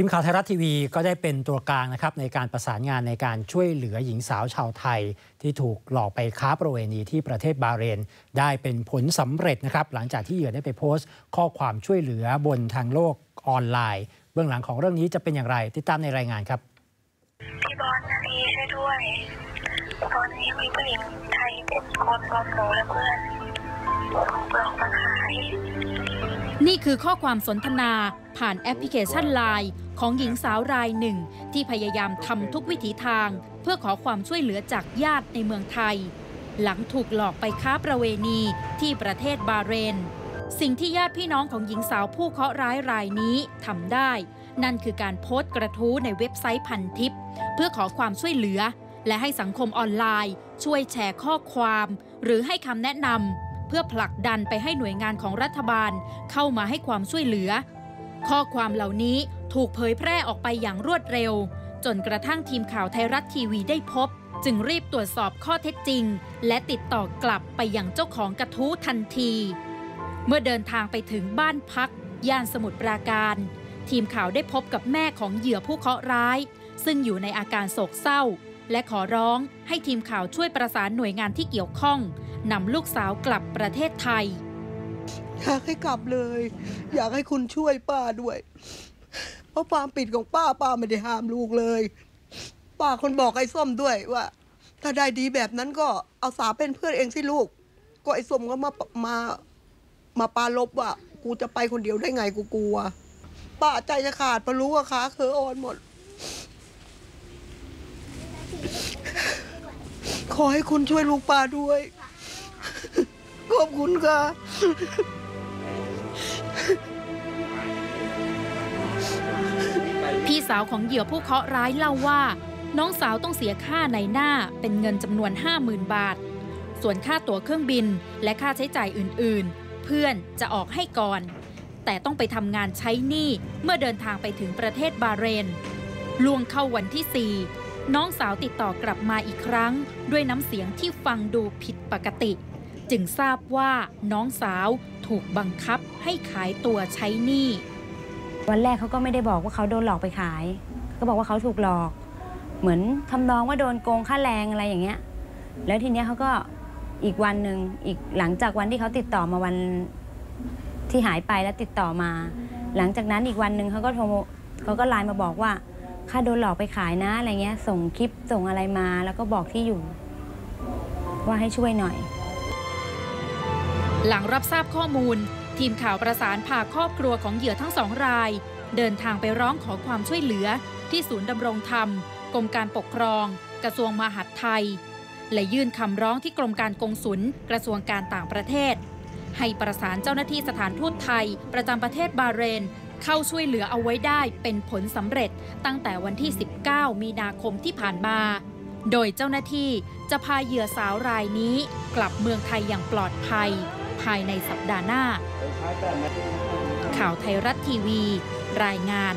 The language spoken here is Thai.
ทีมข่าวไทยรัฐทีวีก็ได้เป็นตัวกลางนะครับในการประสานงานในการช่วยเหลือหญิงสาวชาวไทย ที่ถูกหลอกไปค้าประเวณีที่ประเทศบาเรน ได้เป็นผลสำเร็จนะครับหลังจากที่เหยื่อได้ไปโพสต์ ข้อความช่วยเหลือบนทางโลกออนไลน์ เบื้องหลังของเรื่องนี้จะเป็นอย่างไร ติดตามในรายงานครับพี่บอลนาทีช่วยด้วยตอนนี้มีผู้หญิงไทยเป็นคนปลอมหนูและเพื่อนถูกหลอกมาขายนี่คือข้อความสนทนาผ่านแอปพลิเคชันไลน์ ของหญิงสาวรายหนึ่ง ที่พยายามทำทุกวิถีทาง เพื่อขอความช่วยเหลือจากญาติในเมืองไทย หลังถูกหลอกไปค้าประเวณีที่ประเทศบาเรน สิ่งที่ญาติพี่น้องของหญิงสาวผู้เคราะห์ร้ายรายนี้ทำได้ นั่นคือการโพสต์กระทู้ในเว็บไซต์พันทิป เพื่อขอความช่วยเหลือ และให้สังคมออนไลน์ ช่วยแชร์ข้อความ หรือให้คำแนะนำเพื่อผลักดันไปให้หน่วยงานของรัฐบาลเข้ามาให้ความช่วยเหลือ ข้อความเหล่านี้ ถูกเผยแพร่ออกไปอย่างรวดเร็ว จนกระทั่งทีมข่าวไทยรัฐทีวีได้พบ จึงรีบตรวจสอบข้อเท็จจริง และติดต่อกลับไปยังเจ้าของกระทู้ทันที เมื่อเดินทางไปถึงบ้านพัก ย่านสมุทรปราการ ทีมข่าวได้พบกับแม่ของเหยื่อผู้เคราะห์ร้าย ซึ่งอยู่ในอาการโศกเศร้า และขอร้องให้ทีมข่าวช่วยประสานหน่วยงานที่เกี่ยวข้องนำลูกสาวกลับประเทศไทยอยากให้กลับเลย อยากให้คุณช่วยป้าด้วย ราะความปิดของป้าป้าไม่ได้ห้ามลูกเลย ป้าคนบอกไอ้ส้มด้วยว่า ถ้าได้ดีแบบนั้นก็เอาสาเป็นเพื่อนเองสิลูก ก็ไอ้ส้มก็มามามาปาลบว่า กูจะไปคนเดียวได้ไงกูกลัวป้าใจจะขาดพอรู้ว่าขาเคออ่อนหมด ขอให้คุณช่วยลูกป้าด้วยขอบคุณค่ะ พี่สาวของเหยื่อผู้เคราะห์ร้ายเล่าว่า น้องสาวต้องเสียค่าในหน้าเป็นเงินจำนวน 50,000 บาท ส่วนค่าตั๋วเครื่องบินและค่าใช้จ่ายอื่นๆ เพื่อนจะออกให้ก่อน แต่ต้องไปทำงานใช้หนี้เมื่อเดินทางไปถึงประเทศบาเรนล่วงเข้าวันที่ 4 น้องสาวติดต่อกลับมาอีกครั้ง ด้วยน้ำเสียงที่ฟังดูผิดปกติ จึงทราบว่าน้องสาวถูกบังคับให้ขายตัวใช้หนี้ วันแรกเขาก็ไม่ได้บอกว่าเขาโดนหลอกไปขายก็บอกว่าเขาถูกหลอก เหมือนทำนองว่าโดนโกงค่าแรงอะไรอย่างเงี้ย แล้วทีเนี้ยเขาก็อีกวันหนึ่งอีกหลังจากวันที่เขาติดต่อมาวันที่หายไปแล้วติดต่อมา หลังจากนั้นอีกวันหนึ่งเขาก็โทรเขาก็ไลน์มาบอกว่าค่าโดนหลอกไปขายนะอะไรเงี้ย ส่งคลิปส่งอะไรมาแล้วก็บอกที่อยู่ ว่าให้ช่วยหน่อย หลังรับทราบข้อมูล ทีมข่าวประสานพาครอบครัวของเหยื่อทั้งสองราย เดินทางไปร้องขอความช่วยเหลือ ที่ศูนย์ดำรงธรรม กรมการปกครอง กระทรวงมหาดไทย และยื่นคำร้องที่กรมการกงสุลกระทรวงการต่างประเทศ ให้ประสานเจ้าหน้าที่สถานทูตไทย ประจำประเทศบาเรน เข้าช่วยเหลือเอาไว้ได้เป็นผลสำเร็จตั้งแต่วันที่ 19 มีนาคมที่ผ่านมา โดยเจ้าหน้าที่จะพาเหยื่อสาวรายนี้ กลับเมืองไทยอย่างปลอดภัย ภายในสัปดาห์หน้า ข่าวไทยรัฐทีวี รายงาน